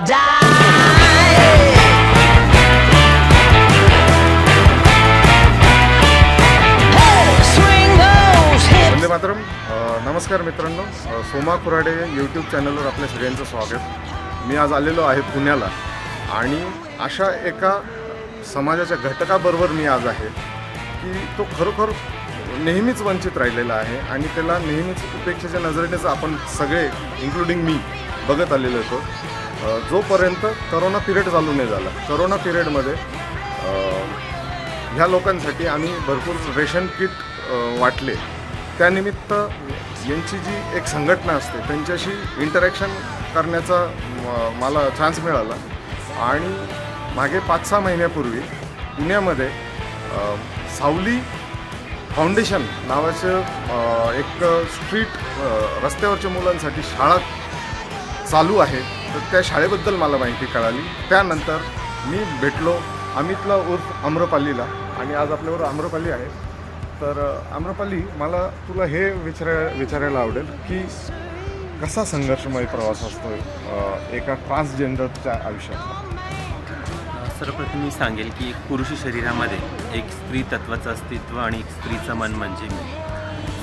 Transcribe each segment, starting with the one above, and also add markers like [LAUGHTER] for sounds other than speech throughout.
die. Vande Mataram अ, नमस्कार मित्रांनो. अ, Soma Kurade YouTube चॅनलवर आपल्या सगळ्यांचं स्वागत. मी आज आलेलो आहे पुण्याला आणि अशा एका समाजाच्या घटकाबरोबर मी आज आहे की तो खरोखर नेहमीच वंचित राहिलेला आहे आणि त्याला नेहमीच उपेक्षेच्या नजरेनेच आपण सगळे इन्क्लुडिंग मी बघत आलेलो होतो जोपर्यंत करोना पिरियड चालू नाही झाला करोना पिरियडमध्ये ह्या लोकांसाठी आम्ही भरपूर रेशन किट वाटले. त्यानिमित्त यांची जी एक संघटना असते त्यांच्याशी इंटरॅक्शन करण्याचा मला चान्स मिळाला. आणि मागे पाच सहा महिन्यापूर्वी पुण्यामध्ये सावली फाउंडेशन नावाचं एक स्ट्रीट रस्त्यावरच्या मुलांसाठी शाळा चालू आहे. तर त्या शाळेबद्दल मला माहिती कळाली. त्यानंतर मी भेटलो अमितला उर्फ आम्रपालीला. आणि आज आपल्यावर आम्रपाली आहे. तर आम्रपाली मला तुला हे विचाराय विचारायला आवडेल की कसा संघर्षमय प्रवास असतो एका ट्रान्सजेंडरच्या आयुष्यात? सर्वप्रथम मी सांगेल की एक पुरुष शरीरामध्ये एक स्त्री तत्वाचं अस्तित्व आणि एक स्त्रीचं मन म्हणजे मी.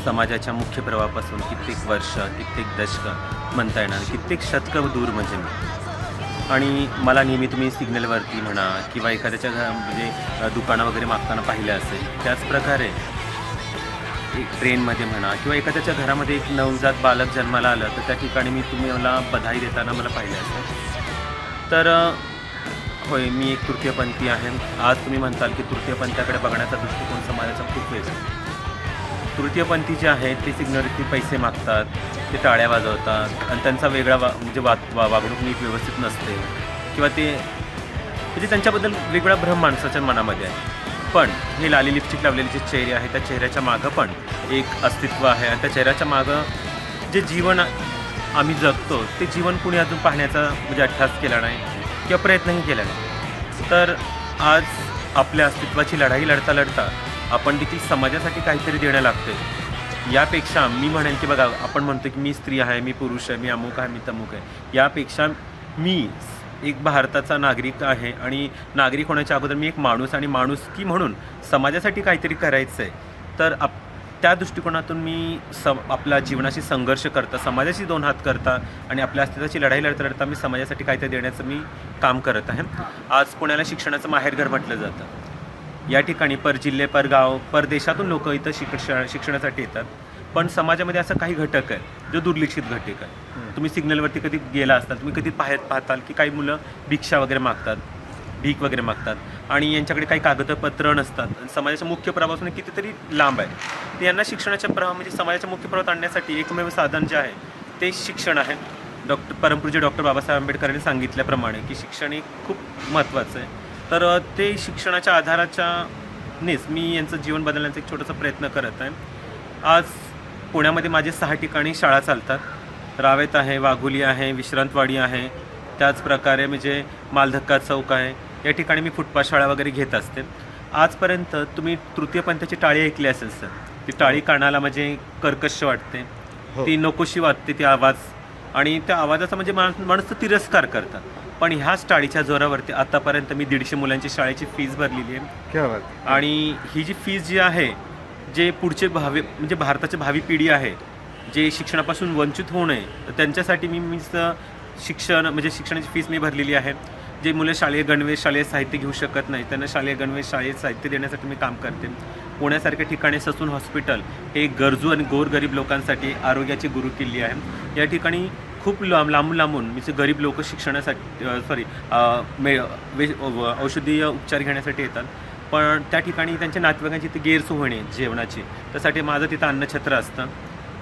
समाजाच्या मुख्य प्रवाहापासून कित्येक वर्ष कित्येक दशकं म्हणता येणार कित्येक शतकं दूर म्हणजे मी. आणि मला नेहमी तुम्ही सिग्नलवरती म्हणा किंवा एखाद्याच्या घरा म्हणजे दुकानं वगैरे मागताना पाहिलं असेल त्याचप्रकारे एक ट्रेनमध्ये म्हणा किंवा एखाद्याच्या घरामध्ये एक नवजात बालक जन्माला आलं तर त्या ठिकाणी मी तुम्ही मला बधाई देताना मला पाहिलं असेल. तर होय मी एक तृतीयपंथी आहे. आज तुम्ही म्हणताल की तृतीयपंथाकडे बघण्याचा दृष्टिकोन समाजाचा खूप वेगळा आहे. तृतीयपंथी जे आहेत ते सिग्नरिटी पैसे मागतात ते टाळ्या वाजवतात आणि त्यांचा वेगळा वा म्हणजे वा वा वागणूक नीट व्यवस्थित नसते. किंवा ते म्हणजे त्यांच्याबद्दल वेगळा भ्रम माणसाच्या मनामध्ये आहे. पण हे लाली लिपस्टिक लावलेले जे चेहरे आहे त्या चेहऱ्याच्या मागं पण एक अस्तित्व आहे. आणि त्या चेहऱ्याच्या मागं जे जीवन आम्ही जगतो ते जीवन कुणी अजून पाहण्याचा म्हणजे अठ्ठास केला नाही किंवा प्रयत्नही केला नाही. तर आज आपल्या अस्तित्वाची लढाई लढता लढता आपण देखील समाजासाठी काहीतरी देणं लागते यापेक्षा मी म्हणेन की बघा आपण म्हणतो की मी स्त्री आहे मी पुरुष आहे मी अमुक आहे मी तमुक आहे. यापेक्षा मी एक भारताचा नागरिक आहे आणि नागरिक होण्याच्या अगोदर मी एक माणूस आणि माणूस की म्हणून समाजासाठी काहीतरी करायचं आहे तर आप त्या दृष्टिकोनातून मी स आपल्या जीवनाशी संघर्ष करता समाजाशी दोन हात करता आणि आपल्या अस्तित्वाची लढाई लढता लढता मी समाजासाठी काहीतरी देण्याचं मी काम करत आहे. आज पुण्याला शिक्षणाचं माहेरघर म्हटलं जातं. या ठिकाणी पर जिल्हे पर गाव पर देशातून लोक इथं शिक्षण शिक्षणासाठी येतात. पण समाजामध्ये असं काही घटक आहे जो दुर्लक्षित घटक आहे तुम्ही सिग्नलवरती कधी गेला असता तुम्ही कधी पाहत पाहताल की काही मुलं भिक्षा वगैरे मागतात भीक वगैरे मागतात आणि यांच्याकडे काही कागदपत्र नसतात. आणि समाजाच्या मुख्य प्रवाहापासून कितीतरी लांब आहे. तर यांना शिक्षणाच्या प्रवाह म्हणजे समाजाच्या मुख्य प्रवाहात आणण्यासाठी एकमेव साधन जे आहे ते शिक्षण आहे. डॉक्टर परमपूज्य डॉक्टर बाबासाहेब आंबेडकरांनी सांगितल्याप्रमाणे की शिक्षण हे खूप महत्त्वाचं आहे. तर ते शिक्षणाच्या आधाराच्या नेच मी यांचं जीवन बदलण्याचा एक छोटासा प्रयत्न करत आहे. आज पुण्यामध्ये माझे सहा ठिकाणी शाळा चालतात. रावेत आहे वाघोली आहे विश्रांतवाडी आहे. त्याचप्रकारे म्हणजे मालधक्का चौक आहे. या ठिकाणी मी फुटपाथ शाळा वगैरे घेत असते. आजपर्यंत तुम्ही तृतीयपंथाची टाळी ऐकली असेल सर. ती टाळी कानाला म्हणजे कर्कश वाटते. हो. ती नकोशी वाटते ती आवाज. आणि त्या आवाजाचा म्हणजे माणूस माणूस तिरस्कार करतात. पण ह्याच टाळीच्या जोरावरती आतापर्यंत मी दीडशे मुलांची शाळेची फीज भरलेली आहे. क्या बात. आणि ही जी फीज जी आहे जे पुढचे भावी म्हणजे भारताची भावी पिढी आहे जे शिक्षणापासून वंचित होऊ नये तर त्यांच्यासाठी मी मीच शिक्षण म्हणजे शिक्षणाची फीस मी भरलेली आहे. जे मुलं शालेय गणवेश शालेय साहित्य घेऊ शकत नाही त्यांना शालेय गणवेश शालेय साहित्य देण्यासाठी मी काम करते. पुण्यासारख्या ठिकाणी ससून हॉस्पिटल हे गरजू आणि गोरगरीब लोकांसाठी आरोग्याची गुरुकिल्ली आहे. या ठिकाणी खूप लांब लांबून लांबून म्हणजे गरीब लोक शिक्षणासाठी सॉरी मे वे औषधीय उपचार घेण्यासाठी येतात. पण त्या ठिकाणी त्यांच्या नातेवाईकांची ते गैरसोय होणे जेवणाची. त्यासाठी माझं तिथं अन्नछत्र असतं.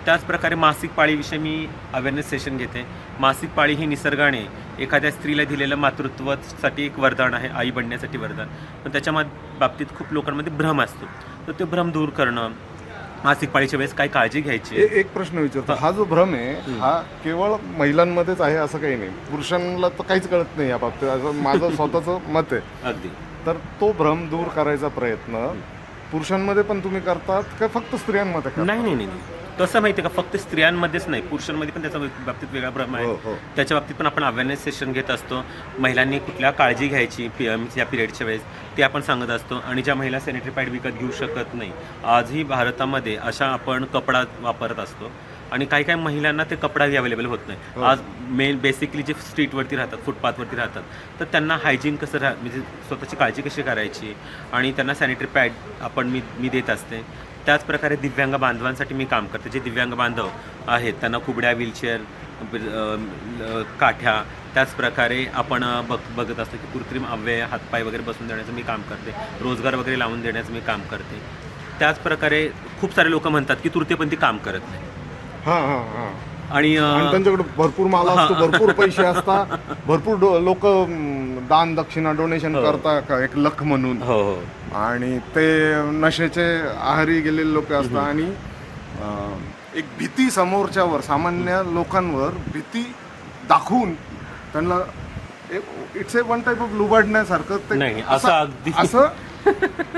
त्याचप्रकारे मासिक पाळीविषयी मी अवेअरनेस सेशन घेते. मासिक पाळी ही निसर्गाने एखाद्या स्त्रीला दिलेलं मातृत्वासाठी एक वरदान आहे आई बनण्यासाठी वरदान. पण त्याच्या मा- बाबतीत खूप लोकांमध्ये भ्रम असतो. तर ते भ्रम दूर करणं मासिक पाळीच्या वेळेस काय काळजी घ्यायची? ए- एक प्रश्न विचारतो. हा जो भ्रम आहे हा केवळ महिलांमध्येच आहे असं काही नाही. पुरुषांना तर काहीच कळत नाही या बाबतीत. असं माझं [LAUGHS] स्वतःचं मत आहे. अगदी. तर तो भ्रम दूर करायचा प्रयत्न पुरुषांमध्ये पण तुम्ही करतात का फक्त स्त्रियांमध्ये करतात? नाही नाही नाही नाही. कसं माहिती आहे का? फक्त स्त्रियांमध्येच नाही पुरुषांमध्ये पण त्याच्या बाबतीत वेगळा भ्रम हो, हो. आहे त्याच्या बाबतीत पण आपण अवेअरनेस सेशन घेत असतो. महिलांनी कुठल्या काळजी घ्यायची पी या पिरियडच्या वेळेस ते आपण सांगत असतो. आणि ज्या महिला सॅनिटरी पॅड विकत घेऊ शकत नाही आजही भारतामध्ये अशा आपण कपडा वापरत असतो. आणि काही काही महिलांना ते कपडाही अवेलेबल होत हो. नाही आज मेन बेसिकली जे स्ट्रीटवरती राहतात फुटपाथवरती राहतात तर त्यांना हायजीन कसं राह म्हणजे स्वतःची काळजी कशी करायची? आणि त्यांना सॅनिटरी पॅड आपण मी मी देत असते. त्याच प्रकारे दिव्यांग बांधवांसाठी मी काम करते. जे दिव्यांग बांधव आहेत त्यांना कुबड्या व्हीलचेअर काठ्या त्याच प्रकारे आपण बघ बघत असतो की कृत्रिम अव्यय हातपाय वगैरे बसून देण्याचं मी काम करते. रोजगार वगैरे लावून देण्याचं मी काम करते. त्याच प्रकारे खूप सारे लोक म्हणतात की तृतीयपंथी काम करत नाही. हा हा हा. आणि त्यांच्याकडे भरपूर माल असतो भरपूर पैसे असतात. भरपूर लोक दान दक्षिणा डोनेशन करता का एक लख म्हणून. हो हो. आणि ते नशेचे आहारी गेलेले लोक असतात आणि एक भीती समोरच्यावर सामान्य लोकांवर भीती दाखवून त्यांना it's a one type of लुबाडण्यासारखं ते नाही, असं अगदी- असं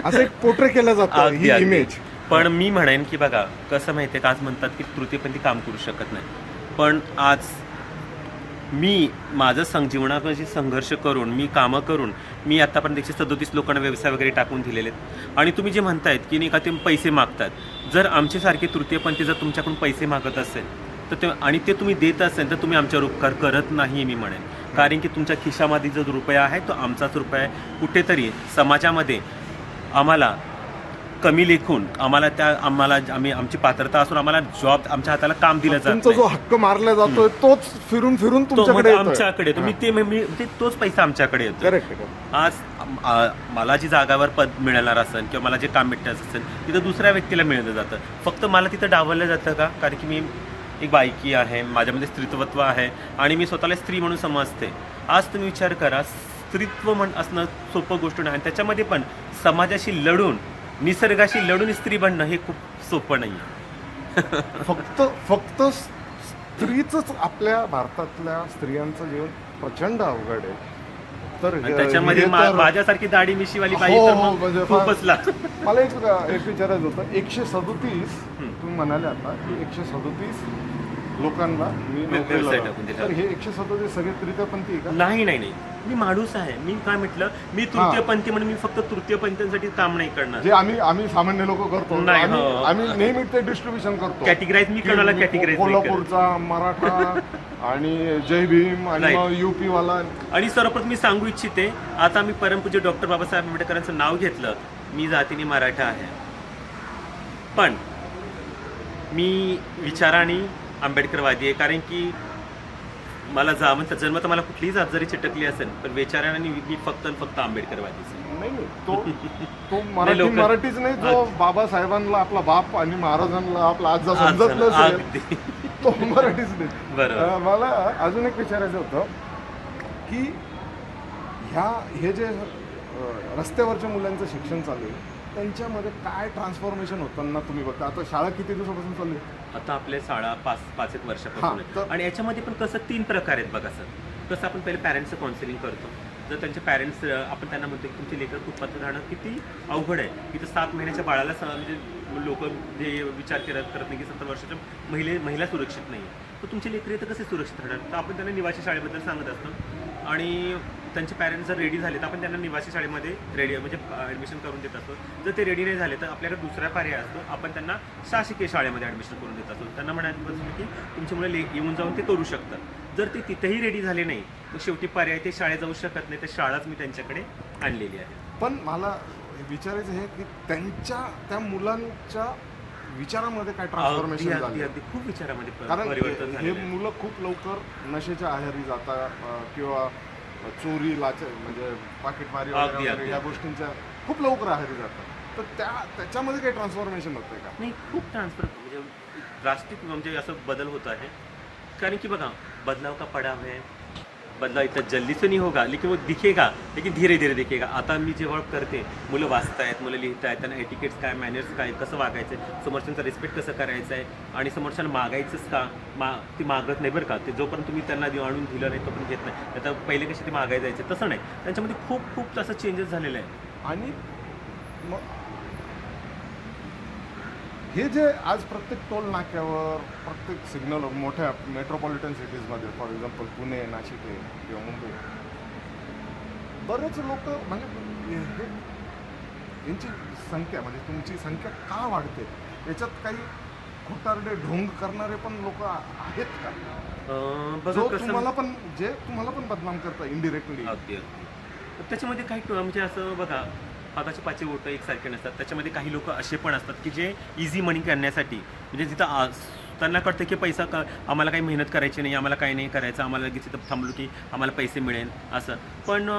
असं एक पोर्ट्रे केलं जातं ही. इमेज पण मी म्हणेन की बघा कसं माहितीये का आज म्हणतात की तृतीयपंथी काम करू शकत नाही. पण आज मी माझं संजीवनाशी संघर्ष करून मी कामं करून मी आतापर्यंत एकशे सदोतीस लोकांना व्यवसाय वगैरे टाकून दिलेले आहेत. आणि तुम्ही जे म्हणतायत की नाही का ते पैसे मागतात. जर आमच्यासारखे तृतीयपंथी जर तुमच्याकडून पैसे मागत असेल तर ते आणि ते तुम्ही देत असेल तर तुम्ही आमच्यावर उपकार करत नाही मी म्हणेन. कारण की तुमच्या खिशामध्ये जो रुपया आहे तो आमचाच रुपया आहे. कुठेतरी समाजामध्ये आम्हाला कमी लेखून आम्हाला त्या आम्हाला आम्ही आमची पात्रता असून आम्हाला जॉब आमच्या हाताला काम दिलं जात तुमचा नाही. जो हक्क मारला जातोय तोच फिरून फिरून तो तुमच्याकडे म्हणजे येतोय. आमच्याकडे मी ते मी ते तोच पैसा आमच्याकडे येतो आज आम- आ- मला जी जागावर पद मिळणार असेल किंवा मला जे काम भेटण्याचं असेल तिथं दुसऱ्या व्यक्तीला मिळलं जातं. फक्त मला तिथं डावललं जातं का? कारण की मी एक बायकी आहे माझ्यामध्ये स्त्रीत्वत्व आहे आणि मी स्वतःला स्त्री म्हणून समजते. आज तुम्ही विचार करा स्त्रीत्व म्हण असणं सोपं गोष्ट नाही. आणि त्याच्यामध्ये पण समाजाशी लढून निसर्गाशी लढून स्त्री बनणं हे खूप सोपं नाही फक्त फक्त स्त्रीच आपल्या भारतातल्या स्त्रियांचं जीवन प्रचंड अवघड आहे तर आणि त्याच्यामध्ये हे मा- तर- माझ्यासारखी दाढी मिशीवाली बाई हो, तर हो, मग म्हणजे फार- खूपच लाग मला एक एक विचारायचं होतं. एकशे सदोतीस तुम्ही म्हणाले आता की एकशे सदोतीस लोकांना मी टाकून दिला. तर हे एकशे सदोतीस सगळे तृतीयपंथी आहे का? नाही नाही नाही. मी माणूस आहे. मी काय म्हटलं? मी तृतीयपंथी म्हणून मी फक्त तृतीयपंथींसाठी काम नाही करणार. जे आम्ही आम्ही सामान्य लोक करतो. नाही, आम्ही हो. आम्ही नेहमी ते डिस्ट्रीब्युशन करतो. Categorize मी कोणाला नाही करत. कोल्हापूरचा मराठा आणि जय भीम आणि Right. युपी वाला आणि सर्वप्रथम मी सांगू इच्छिते आता मी परमपूज्य डॉक्टर बाबासाहेब आंबेडकरांचं नाव घेतलं. मी जातीने मराठा आहे. पण मी विचाराने आंबेडकरवादी आहे. कारण की मला जा म्हणजे जन्म तर मला कुठलीही जात जरी चिटकली असेल पण विचाराने मी फक्त आणि फक्त आंबेडकरवादीच नाही नाही, तो तो [LAUGHS] मराठी लोक- मराठीच नाही जो बाबासाहेबांना आपला बाप आणि महाराजांना आपला आजा समजत आज- नसेल. अगदी. तो मराठीच नाही. बरोबर. अं, मला अजून एक विचारायचं होतं की ह्या हे जे अं, रस्त्यावरच्या मुलांचं शिक्षण चालू आहे त्यांच्यामध्ये काय ट्रान्सफॉर्मेशन होताना तुम्ही बघता? आता शाळा किती दिवसापासून चालू आहे? आता आपल्या शाळा पाच पाच एक वर्षापासून हां, तर- आणि याच्यामध्ये पण कसं तीन प्रकार आहेत बघा सर. कसं आपण पहिले पॅरेंट्सचं काउन्सिलिंग करतो. जर त्यांचे पॅरेंट्स आपण त्यांना म्हणतो की तुमचे लेकर फुटपाथवर राहणं किती अवघड आहे. इथं सात महिन्याच्या बाळाला स- म्हणजे लोक जे विचार करत करत नाही की सत्तर वर्षाच्या महिले महिला सुरक्षित नाही तर तुमचे लेकर इथं कसे सुरक्षित राहणार? तर आपण त्यांना निवासी शाळेबद्दल सांगत असतो. आणि त्यांचे पॅरेंट्स जर रेडी झाले तर आपण त्यांना निवासी शाळेमध्ये रेडी म्हणजे ॲडमिशन करून देत असतो. जर ते रेडी नाही झाले तर आपल्याकडे दुसरा पर्याय असतो आपण त्यांना शासकीय शाळेमध्ये ॲडमिशन करून देत असतो. त्यांना म्हणायचं की तुमची मुलं ले- येऊन जाऊन ते करू शकतात. जर ते तिथेही रेडी झाले नाही तर शेवटी पर्याय ते शाळेत जाऊ शकत नाही. तर शाळाच मी त्यांच्याकडे आणलेली आहे. पण मला विचारायचं आहे की त्यांच्या त्या मुलांच्या विचारामध्ये काय ट्रान्सफॉर्मेशन खूप विचारामध्ये कारण हे. मुलं खूप लवकर नशेच्या आहारी जातात किंवा चोरी लाच म्हणजे पाकिटमारी अगदी, वगैरे अगदी. या गोष्टींच्या खूप लवकर आहारी जातात तर त्या त्याच्यामध्ये काही ट्रान्सफॉर्मेशन होतंय का? नाही खूप ट्रान्सफर म्हणजे ड्रास्टिक म्हणजे असं बदल होत आहे. कारण की बघा बदलाव का पडा है बदलाव इतना जल्दी से नहीं होगा लेकिन वो दिखेगा लेकिन धीरे धीरे दिखेगा. आता मी जेव्हा करते मुलं वाचतायत मुलं लिहितायत त्यांना एटिकेट्स काय मॅनर्स काय कसं वागायचं आहे समोरच्यांचा रिस्पेक्ट कसं करायचं आहे आणि समोरच्यांना मागायचंच का? मा ती मागत नाही बरं का? ते जोपर्यंत तुम्ही त्यांना देऊ- आणून दिलं नाही तोपर्यंत घेत नाही. आता पहिले कसे ते मागायला जायचे तसं नाही. त्यांच्यामध्ये खूप खूप तसं चेंजेस झालेलं आहे. आणि मग हे जे आज प्रत्येक टोल नाक्यावर प्रत्येक सिग्नल मोठ्या मेट्रोपॉलिटन सिटीजमध्ये फॉर एक्झाम्पल पुणे नाशिक आहे किंवा मुंबई बरेच लोक म्हणजे यांची संख्या म्हणजे तुमची संख्या का वाढते? याच्यात काही खोटारडे ढोंग करणारे पण लोक आहेत का? जो तुम्हाला पण जे तुम्हाला पण बदनाम करता इनडिरेक्टली त्याच्यामध्ये काही म्हणजे असं बघा हाताचे पाचवी बोटं एकसारखे नसतात. त्याच्यामध्ये काही लोक असे पण असतात की जे इझी मनी करण्यासाठी म्हणजे तिथं त्यांना कळतं की पैसा क आम्हाला काही मेहनत करायची नाही आम्हाला काही नाही करायचं आम्हाला लगेच तिथं थांबलो की आम्हाला पैसे मिळेल असं. पण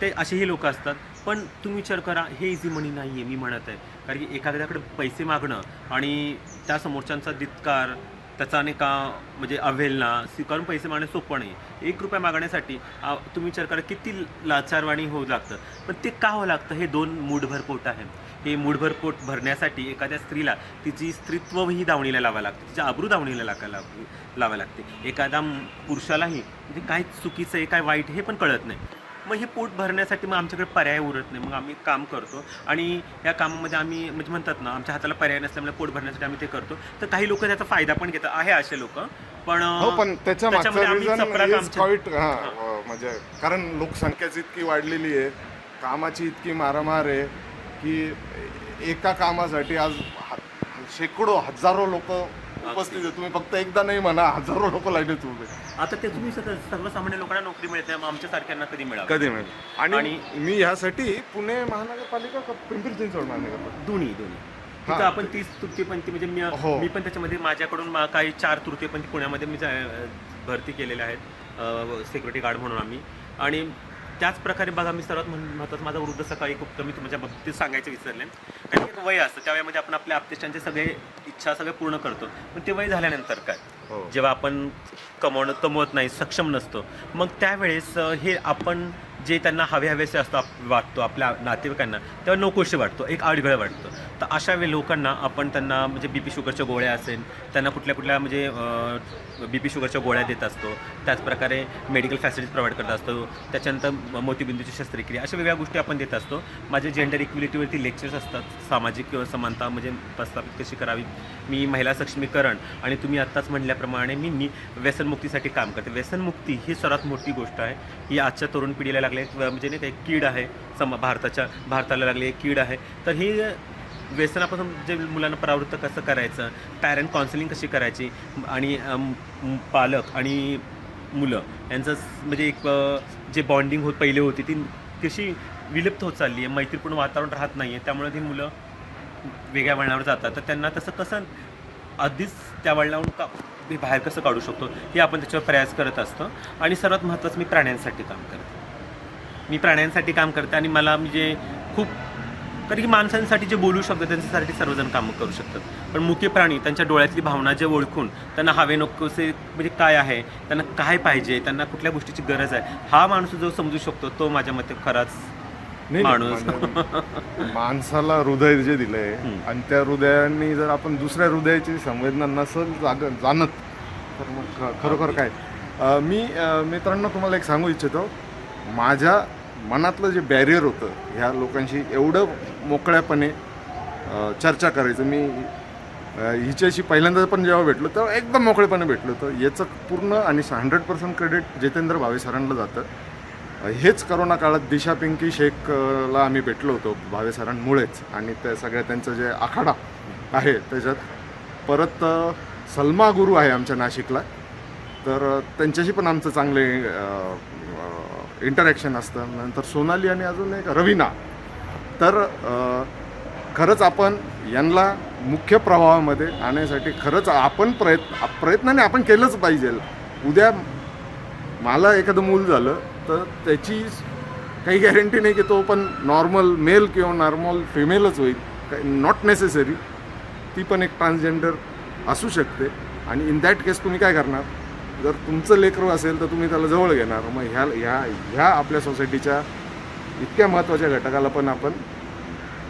ते असेही लोक असतात. पण तुम्ही विचार करा हे इझी मनी नाही आहे मी म्हणत आहे. कारण की एखाद्याकडे पैसे मागणं आणि त्या समोरच्यांचा धिक्कार त्याचा नाही का म्हणजे अव्हेलना स्वीकारून पैसे मागणे सोपं नाही. एक रुपया मागण्यासाठी तुम्ही विचार करा किती लाचारवाणी होऊ लागतं. पण ते का होऊ लागतं हे दोन मूठभर पोट आहे. हे मूठभर पोट भरण्यासाठी एखाद्या स्त्रीला तिची स्त्रीत्वही दावणीला लावावं लागतं. तिच्या आबरू दावणीला लागा लाव लागते. एखादा पुरुषालाही म्हणजे काय चुकीचं आहे काय वाईट हे पण कळत नाही. मग हे पोट भरण्यासाठी मग आमच्याकडे पर्याय उरत नाही. मग आम्ही काम करतो आणि या कामामध्ये आम्ही म्हणजे म्हणतात ना आमच्या हाताला पर्याय नसल्यामुळे पोट भरण्यासाठी आम्ही ते करतो. तर काही लोक त्याचा फायदा पण घेतात. आहे असे लोक. पण हो पण त्याच्या हा म्हणजे कारण लोकसंख्याच इतकी वाढलेली आहे कामाची इतकी मारामार आहे की एका कामासाठी आज शेकडो हजारो लोक उपस्थित आहे. तुम्ही फक्त एकदा नाही म्हणा हजारो लोक लाईनीत उभे आता ते तुम्ही सगळं सर्वसामान्य लोकांना नोकरी मिळते मग आमच्यासारख्यांना कधी मिळावं? कधी मिळेल? आणि मी ह्यासाठी पुणे महानगरपालिका का पिंपरी चिंचवड महानगरपालिका? दोन्ही दोन्ही. तिथं आपण तीस तृतीयपंथी म्हणजे मी हो. मी पण त्याच्यामध्ये माझ्याकडून मा- काही चार तृतीयपंथी पुण्यामध्ये मी जा- भरती केलेल्या आहेत. सिक्युरिटी गार्ड म्हणून आम्ही. आणि त्याच प्रकारे बघा मी सर्वात म्हण- महत्त्वाचं माझा वृद्ध सकाळी खूप कमी तुमच्या बाबतीत सांगायचं विसरले कारण की वय असतं त्या वयामध्ये आपण आपल्या आपतेष्टांचे सगळे इच्छा सगळे पूर्ण करतो. पण ते वय झाल्यानंतर काय? हो. जेव्हा आपण कमवणं कमवत नाही सक्षम नसतो मग त्यावेळेस हे आपण जे त्यांना हवे हवेसे असतो वाटतो आपल्या नातेवाईकांना तेव्हा नकोशी वाटतो. एक आडगळ वाटतो. तर अशा वेळी लोकांना आपण त्यांना म्हणजे बी पी शुगरच्या गोळ्या असेल त्यांना कुठल्या कुठल्या म्हणजे बी पी शुगरच्या गोळ्या देत असतो त्याचप्रकारे मेडिकल फॅसिलिटीज प्रोव्हाइड करत असतो त्याच्यानंतर मोतीबिंदूची शस्त्रक्रिया अशा वेगळ्या गोष्टी आपण देत असतो. माझे जेंडर इक्विलिटीवरती लेक्चर्स असतात सामाजिक किंवा समानता म्हणजे प्रस्थापित कशी करावी मी महिला सक्षमीकरण आणि तुम्ही आत्ताच म्हणल्याप्रमाणे मी मी व्यसनमुक्तीसाठी काम करते. व्यसनमुक्ती ही सर्वात मोठी गोष्ट आहे. ही आजच्या तरुण पिढीला लागली एक म्हणजे नाही काही एक कीड आहे. सम भारताच्या भारताला लागली एक कीड आहे. तर ही व्यसनापासून जे मुलांना परावृत्त कसं करायचं? पॅरेंट काउन्सिलिंग कशी करायची? आणि पालक आणि मुलं यांचं म्हणजे एक जे बॉन्डिंग होत पहिले होती ती कशी विलुप्त होत चालली आहे? मैत्रीपूर्ण वातावरण राहत नाही आहे त्यामुळे ती मुलं वेगळ्या वळणावर जातात. तर त्यांना तसं कसं आधीच त्या वळणावरून का मी बाहेर कसं काढू शकतो? हे आपण त्याच्यावर प्रयास करत असतो. आणि सर्वात महत्त्वाचं मी प्राण्यांसाठी काम करते. मी प्राण्यांसाठी काम करते आणि मला म्हणजे खूप कारण की माणसांसाठी जे बोलू शकतात त्यांच्यासाठी सर्वजण कामं करू शकतात. पण मुख्य प्राणी त्यांच्या डोळ्यातली भावना जे ओळखून त्यांना हवे नकोसे म्हणजे काय आहे त्यांना काय पाहिजे त्यांना कुठल्या गोष्टीची गरज आहे हा माणूस जो समजू शकतो तो माझ्या मते खराच माणूस. माणसाला हृदय जे दिलंय. आणि त्या हृदयाने जर आपण दुसऱ्या हृदयाची संवेदना नसल जाग जाणत तर मग खरोखर काय? मी मित्रांनो तुम्हाला एक सांगू इच्छितो. माझ्या मनातलं जे बॅरियर होतं ह्या लोकांशी एवढं मोकळ्यापणे चर्चा करायचं. मी हिच्याशी पहिल्यांदा पण जेव्हा भेटलो तेव्हा एकदम मोकळेपणे भेटलो होतं. याचं पूर्ण आणि hundred percent credit Jitendra Bhave सरांना जातं. हेच करोना काळात दिशा पिंकी शेखला आम्ही भेटलो होतो भावे सरांमुळेच. आणि त्या सगळ्या त्यांचं जे आखाडा आहे त्याच्यात परत सलमा गुरु आहे आमच्या नाशिकला. तर त्यांच्याशी पण आमचं चांगले इंटरॅक्शन असतं. नंतर सोनाली आणि अजून एक रवीना. तर खरंच आपण यांना मुख्य प्रवाहामध्ये आणण्यासाठी खरंच आपण प्रयत्न प्रयत्नाने आपण केलंच पाहिजे. उद्या मला एखादं मूल झालं तर त्याची काही गॅरंटी नाही की तो पण नॉर्मल मेल किंवा नॉर्मल फिमेलच होईल. नॉट नेसेसरी ती पण एक ट्रान्सजेंडर असू शकते. आणि इन दॅट केस तुम्ही काय करणार? जर तुमचं लेकरू असेल तर तुम्ही त्याला जवळ घेणार. मग ह्या ह्या ह्या आपल्या सोसायटीच्या इतक्या महत्त्वाच्या घटकाला पण आपण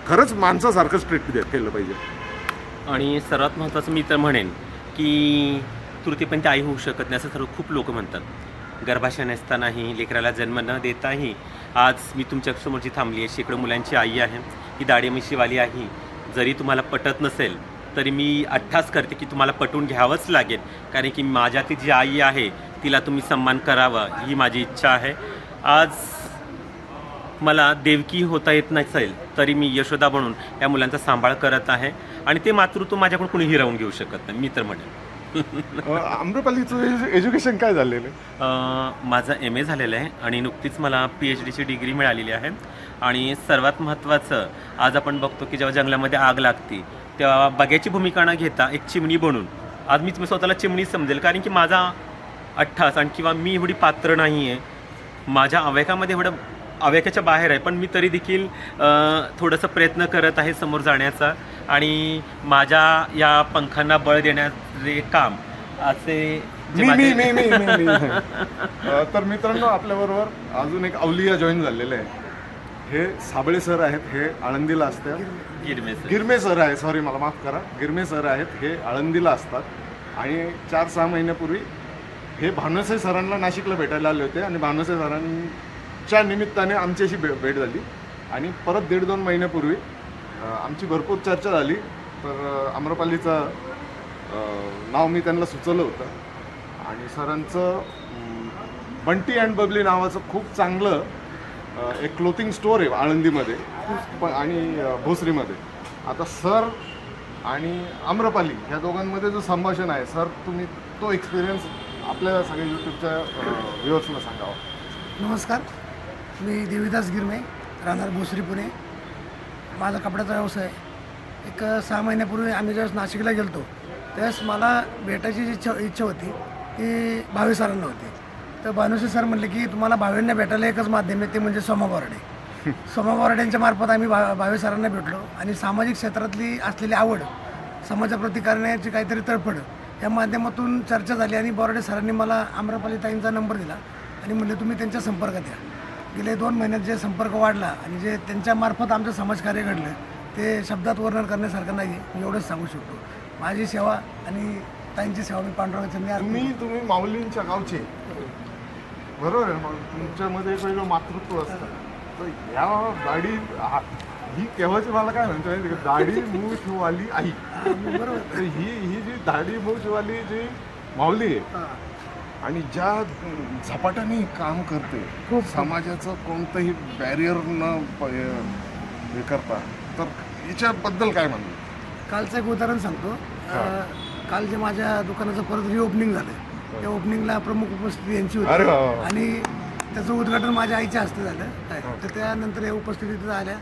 खरंच माणसासारखंच ट्रीट केलं पाहिजे. आणि सर्वात महत्त्वाचं मी तर म्हणेन की तृतीयपंथी आई होऊ शकत नाही असं सर्व खूप लोक म्हणतात. गर्भाशय नसतानाही लेकराला जन्म न देताही आज मी तुमच्या समोरची थांबली आहे. शेकडो मुलांची आई आहे. ही दाढी मिशीवाली आहे. जरी तुम्हाला पटत नसेल तरी मी अठ्ठास करते की तुम्हाला पटवून घ्यावंच लागेल. कारण की माझ्या ती जी आई आहे तिला तुम्ही सन्मान करावा ही माझी इच्छा आहे. आज मला देवकी होता येत नसेल तरी मी यशोदा म्हणून या मुलांचा सांभाळ करत आहे. आणि ते मातृत्व माझ्याकडून कुणी हिरावून घेऊ शकत नाही मी तर म्हणेन. आम्रपालीचं एज्युकेशन काय झालेलं आहे? माझं एम ए झालेलं आहे आणि नुकतीच मला पी एच डीची डिग्री मिळालेली आहे. आणि सर्वात महत्त्वाचं आज आपण बघतो की जेव्हा जंगलामध्ये आग लागते तेव्हा बग्याची भूमिका न घेता एक चिमणी बनून. आज मी तुम्ही स्वतःला चिमणी समजेल कारण की माझा अठ्ठास आणि किंवा मी एवढी पात्र नाही आहे माझ्या अवेकामध्ये एवढं अवेकाच्या बाहेर आहे पण मी तरी देखील थोडंसं प्रयत्न करत आहे समोर जाण्याचा. आणि माझ्या या पंखांना बळ देण्याचे काम असे मी मी मी मी [LAUGHS] मी मी. तर मित्रांनो आपल्याबरोबर अजून एक अवलिया जॉईन झालेले आहे. हे साबळे सर आहेत हे आळंदीला असतात. गिरमे सर. गिरमे सर आहे सॉरी मला माफ करा. गिरमे सर आहेत हे आळंदीला असतात. आणि चार सहा महिन्यापूर्वी हे भानुसे सरांना नाशिकला भेटायला आले होते आणि भानुसे सरांच्या निमित्ताने आमची अशी भे भेट झाली. आणि परत दीड दोन महिन्यापूर्वी आमची भरपूर चर्चा झाली. तर आम्रपालीचं नाव मी त्यांना सुचवलं होतं. आणि सरांचं बंटी अँड बबली नावाचं खूप चांगलं एक क्लोथिंग स्टोअर आहे आळंदीमध्ये पण आणि भोसरीमध्ये. आता सर आणि आम्रपाली ह्या दोघांमध्ये जो संभाषण आहे सर तुम्ही तो एक्सपिरियन्स आपल्या सगळ्या यूट्यूबच्या व्ह्युअर्सला सांगावा. नमस्कार. मी देवीदास गिरमे राहणार भोसरी पुणे. माझा कपड्याचा व्यवसाय आहे. एक सहा महिन्यापूर्वी आम्ही ज्यावेळेस नाशिकला गेलो त्यावेळेस मला भेटायची जी इच्छा इच्छा होती ती भावे सरांना होती. तर भानुशी सर म्हणले की तुम्हाला भावेंना भेटायला एकच माध्यम आहे ते म्हणजे सोमा बोराडे. [LAUGHS] सोमा बोराडेंच्या मार्फत आम्ही भा भावे सरांना भेटलो आणि सामाजिक क्षेत्रातली असलेली आवड समाजाप्रती करण्याची काहीतरी तळफड या माध्यमातून चर्चा झाली आणि बोराडे सरांनी मला आम्रपाली ताईंचा नंबर दिला आणि म्हणले तुम्ही त्यांच्या संपर्कात या. गेले दोन महिन्यात जे संपर्क वाढला आणि जे त्यांच्या मार्फत आमचं समाजकार्य घडलं ते शब्दात वर्णन करण्यासारखं नाही मी एवढंच सांगू शकतो. माझी सेवा आणि ताईंची सेवा मी पांडुरंगाचं मी तुम्ही तुम्ही माऊलींच्या गावचे. बरोबर आहे मग तुमच्यामध्ये एक वेगळं मातृत्व असतं. तर ह्या दाढी हा- ही केव्हाची मला काय म्हणतो माहिती का दाढी [LAUGHS] मूठवाली आई. बरोबर. तर ही ही जी दाढी मूठवाली जी माऊली आहे हां. आणि ज्या झपाट्याने काम करते समाजाचं कोणतंही बॅरियर न प- हे करता तर याच्याबद्दल काय म्हणतो कालचं एक उदाहरण सांगतो. अं, काल जे माझ्या दुकानाचं परत रिओपनिंग झालं. त्या ओपनिंगला प्रमुख उपस्थिती यांची होती. आणि त्याचं उद्घाटन माझ्या आईच्या हस्ते झालं. काय तर त्यानंतर या उपस्थितीत आल्या.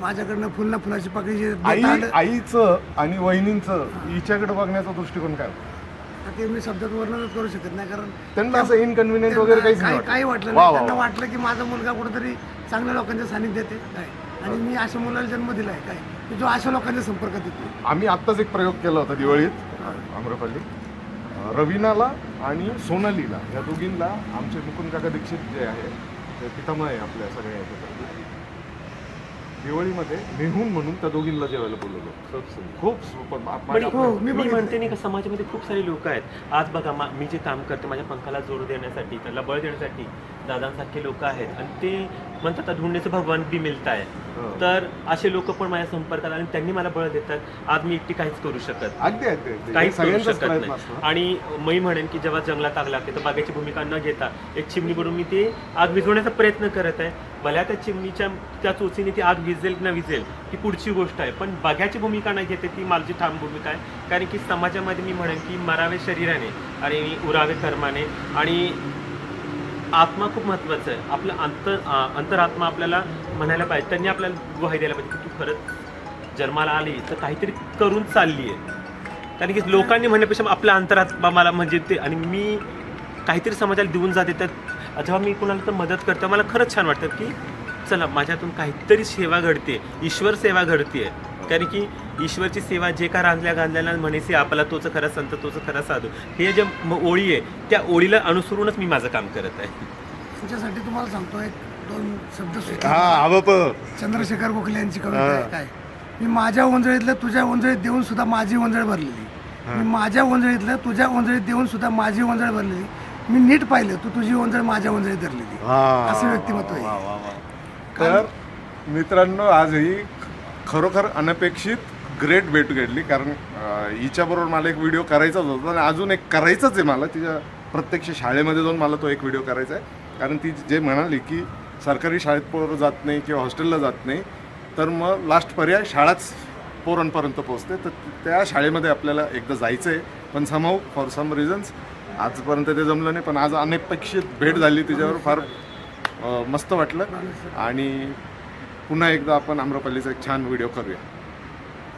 माझ्याकडनं फुल ना फुलाची पाकळी जे आई आईचं आणि वहिनींचं हिच्याकडे बघण्याचा दृष्टिकोन काय ते मी शब्दात वर्णनच करू शकत नाही कारण त्यांना असं इनकन्व्हिनियंट वगैरे काही काही वाटलं. नाही. त्यांना. वाटलं की माझा मुलगा कुठेतरी चांगल्या लोकांच्या सानिध्यात आहे. काय? आणि मी अशा मुलाला जन्म दिलाय. काय? की जो अशा लोकांच्या संपर्कात येतो. आम्ही आत्ताच एक प्रयोग केला होता दिवाळीत. आम्रपाली रवीनाला आणि सोनालीला. या दोघींना आमचे मुकुंद काका दीक्षित जे आहे ते पितामह आहे आपल्या सगळ्या ह्याच्यासाठी दिवाळीमध्ये नेहून म्हणून त्या दोघींना जेवायला बोलवलं. खूप सुपर. मा- पण माझ्या- हो, मी. म्हणते नाही का समाजामध्ये खूप सारे लोक आहेत. आज बघा मा- मी जे काम करते माझ्या पंखाला जोर देण्यासाठी त्याला बळ देण्यासाठी दादांसारखे लोक आहेत. आणि ते म्हणतात ढूंढण्याचं भगवान बी मिळत आहे हो. तर असे लोक पण माझ्या संपर्कात आणि त्यांनी मला बळ देतात. आज मी एकटी काहीच करू शकत. काहीच करू शकत नाही. आणि मी म्हणेन की जेव्हा जंगलात आग लागते तर बागेची भूमिका न घेता एक चिमणी बनवून मी ती आग विझवण्याचा प्रयत्न करत आहे. भल्या त्या चिमणीच्या त्या चोचीने ती आग विझेल न विझेल ही पुढची गोष्ट आहे. पण बाग्याची भूमिका न घेते ती माझी ठाम भूमिका आहे. कारण की समाजामध्ये मी म्हणेन की मरावे शरीराने आणि उरावे कर्माने आणि आत्मा खूप महत्त्वाचं आहे. आपलं अंतर अंतरात्मा आपल्याला म्हणायला पाहिजे. त्यांनी आपल्याला गुवाही द्यायला पाहिजे की तू खरंच जन्माला आली तर काहीतरी करून चालली आहे. कारण की लोकांनी म्हणण्यापेक्षा आपल्या अंतरात्मा मला म्हणजे ते आणि मी काहीतरी समाजाला देऊन जाते. तर जेव्हा मी कुणाला तर मदत करते मला खरंच छान वाटतं की चला माझ्यातून काहीतरी सेवा घडते. ईश्वर सेवा घडते कारण की ईश्वरची सेवा जे का रांधल्या गांधल्याला म्हणेसे आपला तोच खरा संत तोच खरा साधू. हे जे ओळी आहे त्या ओळीला अनुसरूनच मी माझं काम करत आहे. त्यांच्यासाठी तुम्हाला सांगतो एक दोन शब्द हा चंद्रशेखर गोखले यांची कविता आहे काय? मी माझ्या ओंजळीतलं तुझ्या ओंजळीत देऊन सुद्धा माझी ओंजळ भरलेली. मी माझ्या ओंजळीतलं तुझ्या ओंजळीत देऊन सुद्धा माझी ओंजळ भरलेली. मी नीट पाहिलं तू तुझी ओंजळ माझ्या ओंजळीत धरलेली. असं व्यक्तिमत्व आहे. तर मित्रांनो आज ही खरोखर अनपेक्षित ग्रेट भेट घडली कारण हिच्याबरोबर मला एक व्हिडिओ करायचाच होता आणि अजून एक करायचाच आहे मला. तिच्या प्रत्यक्ष शाळेमध्ये जाऊन मला तो एक व्हिडिओ करायचा आहे. कारण ती जे म्हणाली की सरकारी शाळेत पोरं जात नाही किंवा हॉस्टेलला जात नाही तर मग लास्ट पर्याय शाळाच पोरांपर्यंत पोहोचते. तर त्या शाळेमध्ये आपल्याला एकदा जायचं आहे पण समव फॉर सम रिझन्स आजपर्यंत ते जमलं नाही. पण आज अनपेक्षित भेट झाली तिच्यावर. फार मस्त वाटलं. आणि पुन्हा एकदा आपण आम्रपल्लीचा एक छान व्हिडिओ करूया.